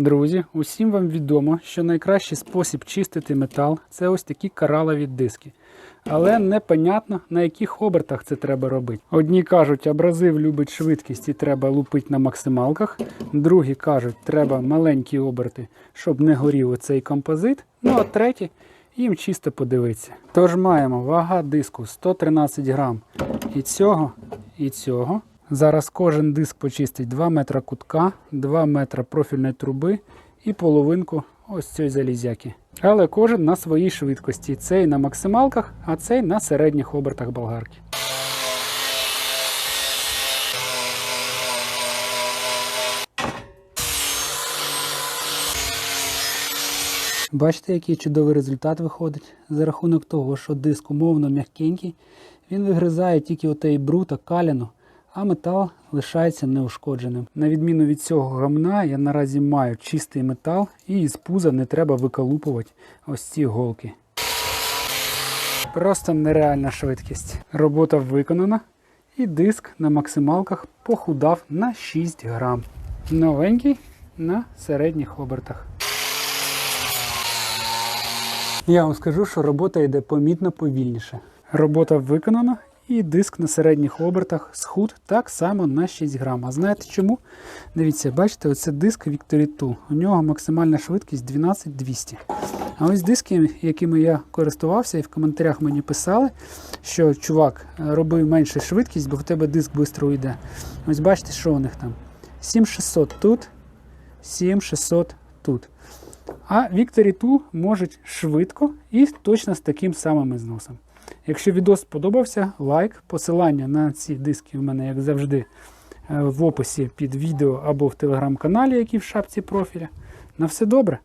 Друзі, усім вам відомо, що найкращий спосіб чистити метал це ось такі каралові диски. Але непонятно, на яких обертах це треба робити. Одні кажуть, абразив любить швидкість і треба лупити на максималках. Другі кажуть, треба маленькі оберти, щоб не горів оцей композит. Ну а треті їм чисто подивитися. Тож маємо вага диску 113 грам. І цього, і цього. Зараз кожен диск почистить 2 метра кутка, 2 метра профільної труби і половинку ось цієї залізяки. Але кожен на своїй швидкості. Цей на максималках, а цей на середніх обертах болгарки. Бачите, який чудовий результат виходить за рахунок того, що диск умовно м'якенький, він вигризає тільки отей бруд та каляну, а метал лишається неушкодженим. На відміну від цього гамна, я наразі маю чистий метал і із пуза не треба виколупувати ось ці голки. Просто нереальна швидкість. Робота виконана, і диск на максималках похудав на 6 грам. Новенький на середніх обертах. Я вам скажу, що робота йде помітно повільніше. Робота виконана, і диск на середніх обертах схуд так само на 6 грам. А знаєте чому? Дивіться, бачите, оце диск Victory 2. У нього максимальна швидкість 12200. А ось диски, якими я користувався, і в коментарях мені писали, що чувак, роби менше швидкість, бо в тебе диск швидко уйде. Ось бачите, що у них там. 7600 тут, 7600 тут. А Victory Tool можуть швидко і точно з таким самим ізносом. Якщо відео сподобався, лайк, посилання на ці диски у мене, як завжди, е, в описі під відео або в телеграм-каналі, який в шапці профіля. На все добре!